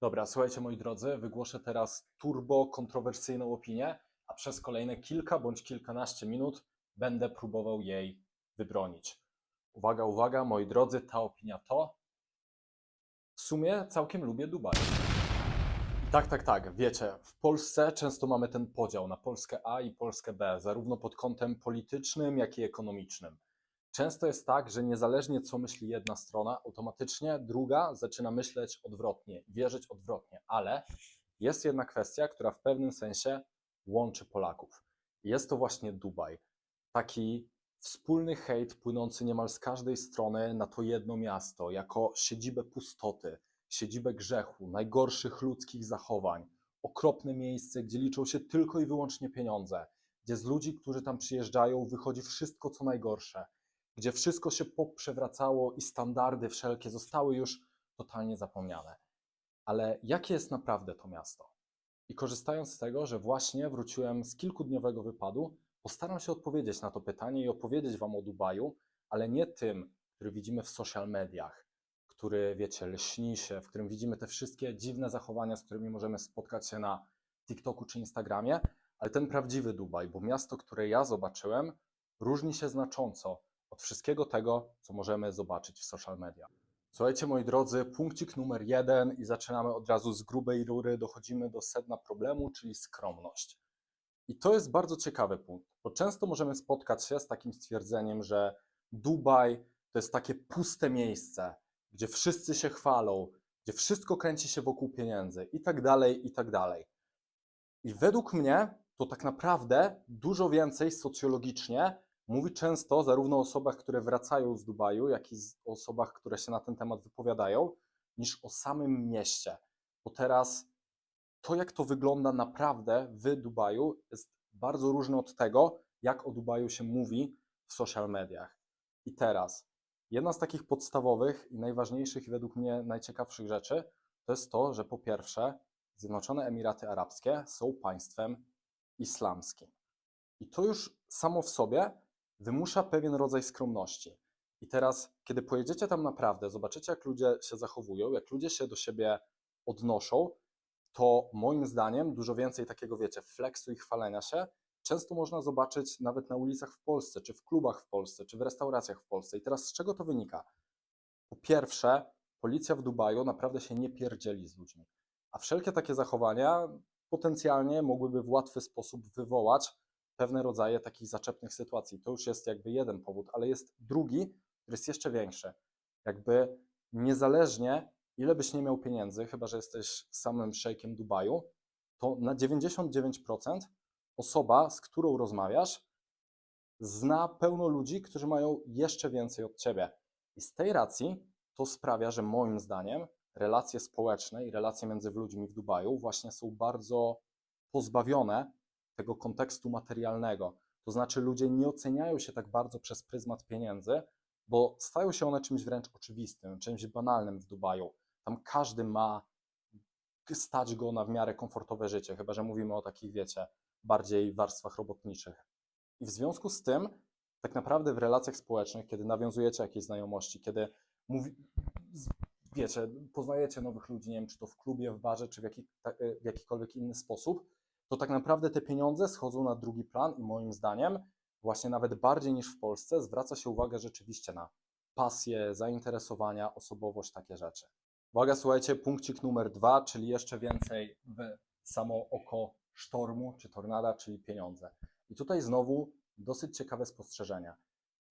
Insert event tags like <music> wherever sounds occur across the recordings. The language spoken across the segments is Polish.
Dobra, słuchajcie moi drodzy, wygłoszę teraz turbo kontrowersyjną opinię, a przez kolejne kilka bądź kilkanaście minut będę próbował jej wybronić. Uwaga, uwaga, moi drodzy, ta opinia to w sumie całkiem lubię Dubaj. Tak, tak, tak, wiecie, w Polsce często mamy ten podział na Polskę A i Polskę B, zarówno pod kątem politycznym, jak i ekonomicznym. Często jest tak, że niezależnie co myśli jedna strona, automatycznie druga zaczyna myśleć odwrotnie, wierzyć odwrotnie, ale jest jedna kwestia, która w pewnym sensie łączy Polaków. Jest to właśnie Dubaj. Taki wspólny hejt płynący niemal z każdej strony na to jedno miasto, jako siedzibę pustoty, siedzibę grzechu, najgorszych ludzkich zachowań, okropne miejsce, gdzie liczą się tylko i wyłącznie pieniądze, gdzie z ludzi, którzy tam przyjeżdżają, wychodzi wszystko co najgorsze, gdzie wszystko się poprzewracało i standardy wszelkie zostały już totalnie zapomniane. Ale jakie jest naprawdę to miasto? I korzystając z tego, że właśnie wróciłem z kilkudniowego wypadu, postaram się odpowiedzieć na to pytanie i opowiedzieć Wam o Dubaju, ale nie tym, który widzimy w social mediach, który, wiecie, lśni się, w którym widzimy te wszystkie dziwne zachowania, z którymi możemy spotkać się na TikToku czy Instagramie, ale ten prawdziwy Dubaj, bo miasto, które ja zobaczyłem, różni się znacząco od wszystkiego tego, co możemy zobaczyć w social media. Słuchajcie, moi drodzy, punkcik numer jeden i zaczynamy od razu z grubej rury, dochodzimy do sedna problemu, czyli skromność. I to jest bardzo ciekawy punkt, bo często możemy spotkać się z takim stwierdzeniem, że Dubaj to jest takie puste miejsce, gdzie wszyscy się chwalą, gdzie wszystko kręci się wokół pieniędzy i tak dalej, i tak dalej. I według mnie to tak naprawdę dużo więcej socjologicznie mówi często zarówno o osobach, które wracają z Dubaju, jak i o osobach, które się na ten temat wypowiadają, niż o samym mieście. Bo teraz to, jak to wygląda naprawdę w Dubaju, jest bardzo różne od tego, jak o Dubaju się mówi w social mediach. I teraz, jedna z takich podstawowych i najważniejszych i według mnie najciekawszych rzeczy, to jest to, że po pierwsze, Zjednoczone Emiraty Arabskie są państwem islamskim. I to już samo w sobie wymusza pewien rodzaj skromności. I teraz, kiedy pojedziecie tam naprawdę, zobaczycie, jak ludzie się zachowują, jak ludzie się do siebie odnoszą, to moim zdaniem dużo więcej takiego, wiecie, flexu i chwalenia się często można zobaczyć nawet na ulicach w Polsce, czy w klubach w Polsce, czy w restauracjach w Polsce. I teraz z czego to wynika? Po pierwsze, policja w Dubaju naprawdę się nie pierdzieli z ludźmi, a wszelkie takie zachowania potencjalnie mogłyby w łatwy sposób wywołać pewne rodzaje takich zaczepnych sytuacji. To już jest jakby jeden powód, ale jest drugi, który jest jeszcze większy. Jakby niezależnie, ile byś nie miał pieniędzy, chyba że jesteś samym szejkiem Dubaju, to na 99% osoba, z którą rozmawiasz, zna pełno ludzi, którzy mają jeszcze więcej od ciebie. I z tej racji to sprawia, że moim zdaniem relacje społeczne i relacje między ludźmi w Dubaju właśnie są bardzo pozbawione tego kontekstu materialnego. To znaczy, ludzie nie oceniają się tak bardzo przez pryzmat pieniędzy, bo stają się one czymś wręcz oczywistym, czymś banalnym w Dubaju. Tam każdy ma stać go na w miarę komfortowe życie, chyba że mówimy o takich, wiecie, bardziej warstwach robotniczych. I w związku z tym, tak naprawdę w relacjach społecznych, kiedy nawiązujecie jakieś znajomości, kiedy mówi, wiecie, poznajecie nowych ludzi, nie wiem, czy to w klubie, w barze, czy w, ta- w jakikolwiek inny sposób, to tak naprawdę te pieniądze schodzą na drugi plan i moim zdaniem, właśnie nawet bardziej niż w Polsce, zwraca się uwagę rzeczywiście na pasję, zainteresowania, osobowość, takie rzeczy. Uwaga, słuchajcie, punkcik numer dwa, czyli jeszcze więcej w samo oko sztormu czy tornada, czyli pieniądze. I tutaj znowu dosyć ciekawe spostrzeżenia.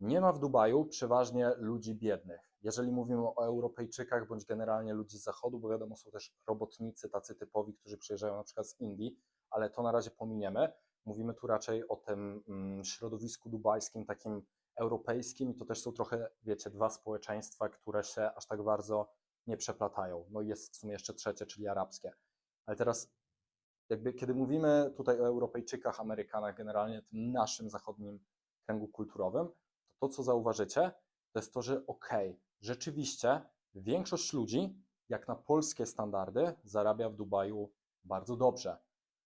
Nie ma w Dubaju przeważnie ludzi biednych. Jeżeli mówimy o Europejczykach bądź generalnie ludzi z zachodu, bo wiadomo, są też robotnicy tacy typowi, którzy przyjeżdżają na przykład z Indii, ale to na razie pominiemy. Mówimy tu raczej o tym mm, środowisku dubajskim, takim europejskim, i to też są trochę, wiecie, dwa społeczeństwa, które się aż tak bardzo nie przeplatają. No i jest w sumie jeszcze trzecie, czyli arabskie. Ale teraz, jakby, kiedy mówimy tutaj o Europejczykach, Amerykanach, generalnie tym naszym zachodnim kręgu kulturowym, to to, co zauważycie, to jest to, że okej, rzeczywiście większość ludzi, jak na polskie standardy, zarabia w Dubaju bardzo dobrze.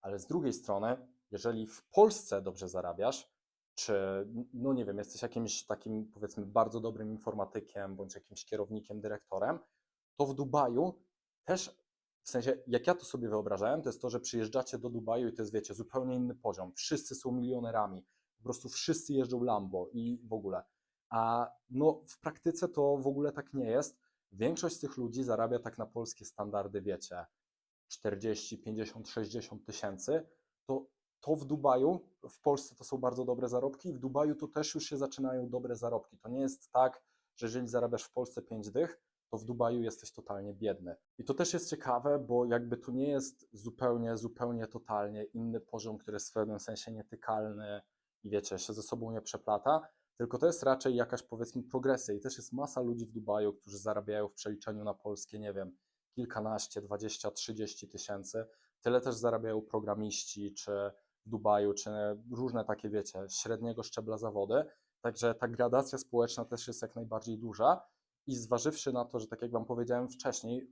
Ale z drugiej strony, jeżeli w Polsce dobrze zarabiasz, czy, no nie wiem, jesteś jakimś takim, powiedzmy, bardzo dobrym informatykiem, bądź jakimś kierownikiem, dyrektorem, to w Dubaju też w sensie, jak ja to sobie wyobrażałem, to jest to, że przyjeżdżacie do Dubaju i to jest, wiecie, zupełnie inny poziom. Wszyscy są milionerami, po prostu wszyscy jeżdżą Lambo i w ogóle. A no, w praktyce to w ogóle tak nie jest. Większość z tych ludzi zarabia tak na polskie standardy, wiecie, 40, 50, 60 tysięcy. To, to w Dubaju, w Polsce to są bardzo dobre zarobki, w Dubaju to też już się zaczynają dobre zarobki. To nie jest tak, że jeżeli zarabiasz w Polsce 5 dych, to w Dubaju jesteś totalnie biedny. I to też jest ciekawe, bo jakby to nie jest zupełnie, zupełnie totalnie inny poziom, który jest w pewnym sensie nietykalny i wiecie, się ze sobą nie przeplata, tylko to jest raczej jakaś powiedzmy progresja i też jest masa ludzi w Dubaju, którzy zarabiają w przeliczeniu na polskie, nie wiem, kilkanaście, dwadzieścia, trzydzieści tysięcy. Tyle też zarabiają programiści, czy w Dubaju, czy różne takie, wiecie, średniego szczebla zawody. Także ta gradacja społeczna też jest jak najbardziej duża. I zważywszy na to, że tak jak Wam powiedziałem wcześniej,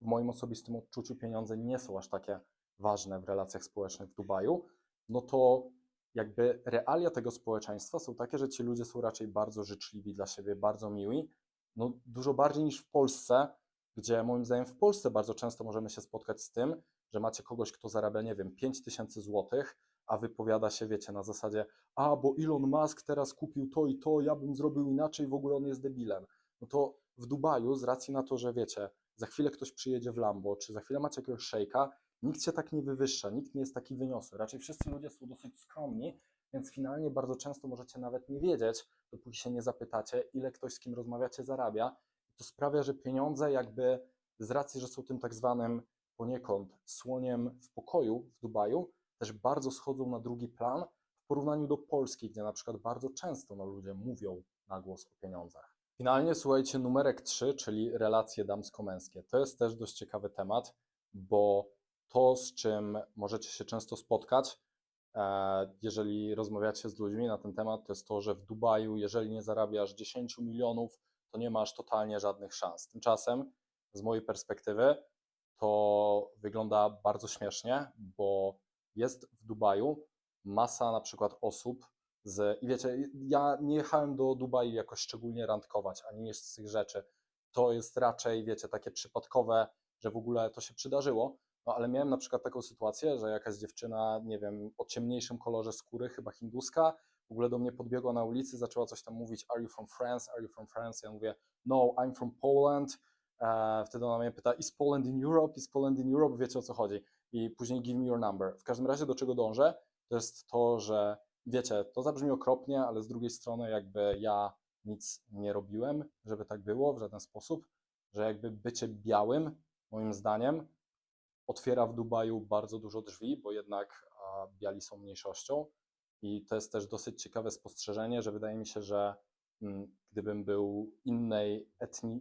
w moim osobistym odczuciu pieniądze nie są aż takie ważne w relacjach społecznych w Dubaju, no to jakby realia tego społeczeństwa są takie, że ci ludzie są raczej bardzo życzliwi dla siebie, bardzo mili. No, dużo bardziej niż w Polsce, gdzie moim zdaniem w Polsce bardzo często możemy się spotkać z tym, że macie kogoś, kto zarabia, nie wiem, 5 tysięcy złotych, a wypowiada się, wiecie, na zasadzie, a bo Elon Musk teraz kupił to i to, ja bym zrobił inaczej, w ogóle on jest debilem. No to w Dubaju, z racji na to, że wiecie, za chwilę ktoś przyjedzie w Lambo, czy za chwilę macie jakiegoś szejka, nikt się tak nie wywyższa, nikt nie jest taki wyniosły. Raczej wszyscy ludzie są dosyć skromni, więc finalnie bardzo często możecie nawet nie wiedzieć, dopóki się nie zapytacie, ile ktoś z kim rozmawiacie zarabia. To sprawia, że pieniądze jakby z racji, że są tym tak zwanym poniekąd słoniem w pokoju w Dubaju, też bardzo schodzą na drugi plan w porównaniu do Polski, gdzie na przykład bardzo często no, ludzie mówią na głos o pieniądzach. Finalnie słuchajcie, numerek 3, czyli relacje damsko-męskie. To jest też dość ciekawy temat, bo to, z czym możecie się często spotkać, e, jeżeli rozmawiacie z ludźmi na ten temat, to jest to, że w Dubaju, jeżeli nie zarabiasz 10 milionów, to nie masz totalnie żadnych szans. Tymczasem, z mojej perspektywy, to wygląda bardzo śmiesznie, bo jest w Dubaju masa na przykład osób z. I wiecie, ja nie jechałem do Dubaju jakoś szczególnie randkować, ani nic z tych rzeczy. To jest raczej, wiecie, takie przypadkowe, że w ogóle to się przydarzyło. No ale miałem na przykład taką sytuację, że jakaś dziewczyna, nie wiem, o ciemniejszym kolorze skóry, chyba hinduska, w ogóle do mnie podbiegła na ulicy, zaczęła coś tam mówić, are you from France, are you from France? Ja mówię, no, I'm from Poland. E, wtedy ona mnie pyta, is Poland in Europe, is Poland in Europe, wiecie o co chodzi. I później give me your number. W każdym razie do czego dążę, to jest to, że wiecie, to zabrzmi okropnie, ale z drugiej strony jakby ja nic nie robiłem, żeby tak było w żaden sposób, że jakby bycie białym, moim zdaniem, otwiera w Dubaju bardzo dużo drzwi, bo jednak biali są mniejszością i to jest też dosyć ciekawe spostrzeżenie, że wydaje mi się, że mm, gdybym był innej, etni,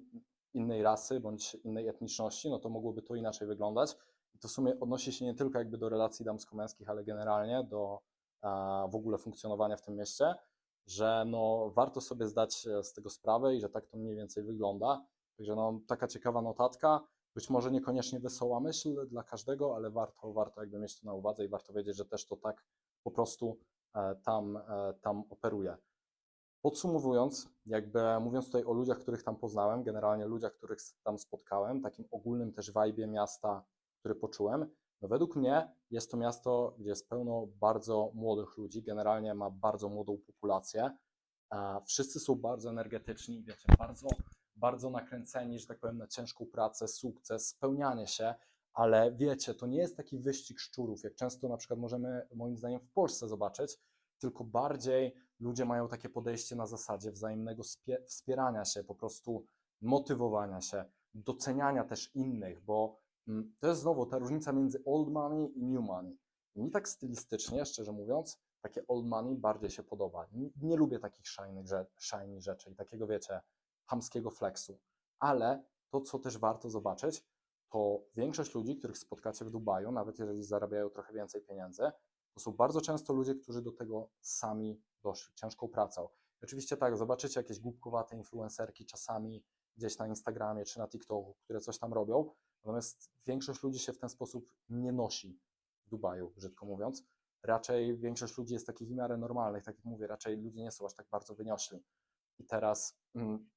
innej rasy bądź innej etniczności, no to mogłoby to inaczej wyglądać. I to w sumie odnosi się nie tylko jakby do relacji damsko-męskich, ale generalnie do w ogóle funkcjonowania w tym mieście, że no, warto sobie zdać e, z tego sprawę i że tak to mniej więcej wygląda. Także no, taka ciekawa notatka. Być może niekoniecznie wesoła myśl dla każdego, ale warto, warto jakby mieć to na uwadze i warto wiedzieć, że też to tak po prostu e, tam, e, tam operuje. Podsumowując, jakby mówiąc tutaj o ludziach, których tam poznałem, generalnie ludziach, których tam spotkałem, takim ogólnym też vibe miasta, który poczułem, no według mnie jest to miasto, gdzie jest pełno bardzo młodych ludzi, generalnie ma bardzo młodą populację. Wszyscy są bardzo energetyczni, wiecie, bardzo bardzo nakręceni, że tak powiem, na ciężką pracę, sukces, spełnianie się, ale wiecie, to nie jest taki wyścig szczurów, jak często na przykład możemy, moim zdaniem, w Polsce zobaczyć, tylko bardziej ludzie mają takie podejście na zasadzie wzajemnego wspierania się, po prostu motywowania się, doceniania też innych, bo mm, to jest znowu ta różnica między old money i new money. Mi tak stylistycznie, szczerze mówiąc, takie old money bardziej się podoba. Nie, nie lubię takich shiny rzeczy i takiego, wiecie, hamskiego flexu. Ale to, co też warto zobaczyć, to większość ludzi, których spotkacie w Dubaju, nawet jeżeli zarabiają trochę więcej pieniędzy, to są bardzo często ludzie, którzy do tego sami doszli, ciężką pracą. I oczywiście tak, zobaczycie jakieś głupkowate influencerki czasami gdzieś na Instagramie czy na TikToku, które coś tam robią, natomiast większość ludzi się w ten sposób nie nosi w Dubaju, brzydko mówiąc. Raczej większość ludzi jest takich w miarę normalnych, tak jak mówię, raczej ludzie nie są aż tak bardzo wyniośli. I teraz mm,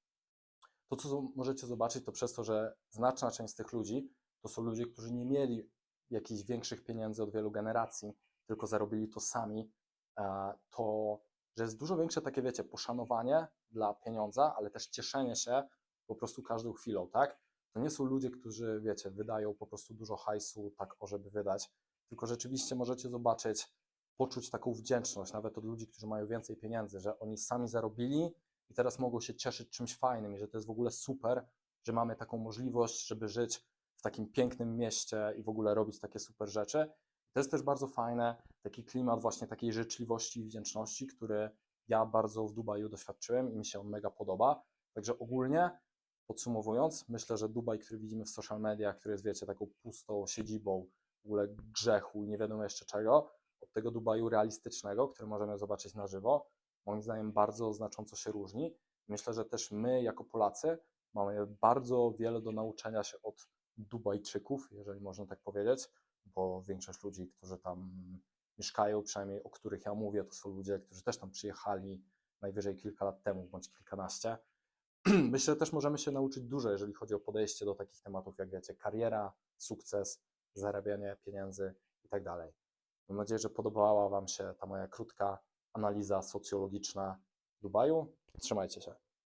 to, co możecie zobaczyć, to przez to, że znaczna część z tych ludzi to są ludzie, którzy nie mieli jakichś większych pieniędzy od wielu generacji, tylko zarobili to sami, e, to że jest dużo większe takie, wiecie, poszanowanie dla pieniądza, ale też cieszenie się po prostu każdą chwilą, tak? To nie są ludzie, którzy, wiecie, wydają po prostu dużo hajsu, tak o, żeby wydać, tylko rzeczywiście możecie zobaczyć, poczuć taką wdzięczność, nawet od ludzi, którzy mają więcej pieniędzy, że oni sami zarobili i teraz mogą się cieszyć czymś fajnym i że to jest w ogóle super, że mamy taką możliwość, żeby żyć w takim pięknym mieście i w ogóle robić takie super rzeczy. To jest też bardzo fajne, taki klimat właśnie takiej życzliwości i wdzięczności, który ja bardzo w Dubaju doświadczyłem i mi się on mega podoba. Także ogólnie podsumowując, myślę, że Dubaj, który widzimy w social mediach, który jest, wiecie, taką pustą siedzibą w ogóle grzechu i nie wiadomo jeszcze czego, od tego Dubaju realistycznego, który możemy zobaczyć na żywo, moim zdaniem bardzo znacząco się różni. Myślę, że też my, jako Polacy, mamy bardzo wiele do nauczenia się od Dubajczyków, jeżeli można tak powiedzieć, bo większość ludzi, którzy tam mieszkają, przynajmniej o których ja mówię, to są ludzie, którzy też tam przyjechali najwyżej kilka lat temu, bądź kilkanaście. <clears throat> Myślę, że też możemy się nauczyć dużo, jeżeli chodzi o podejście do takich tematów, jak wiecie, kariera, sukces, zarabianie pieniędzy i tak dalej. Mam nadzieję, że podobała Wam się ta moja krótka analiza socjologiczna Dubaju. Trzymajcie się.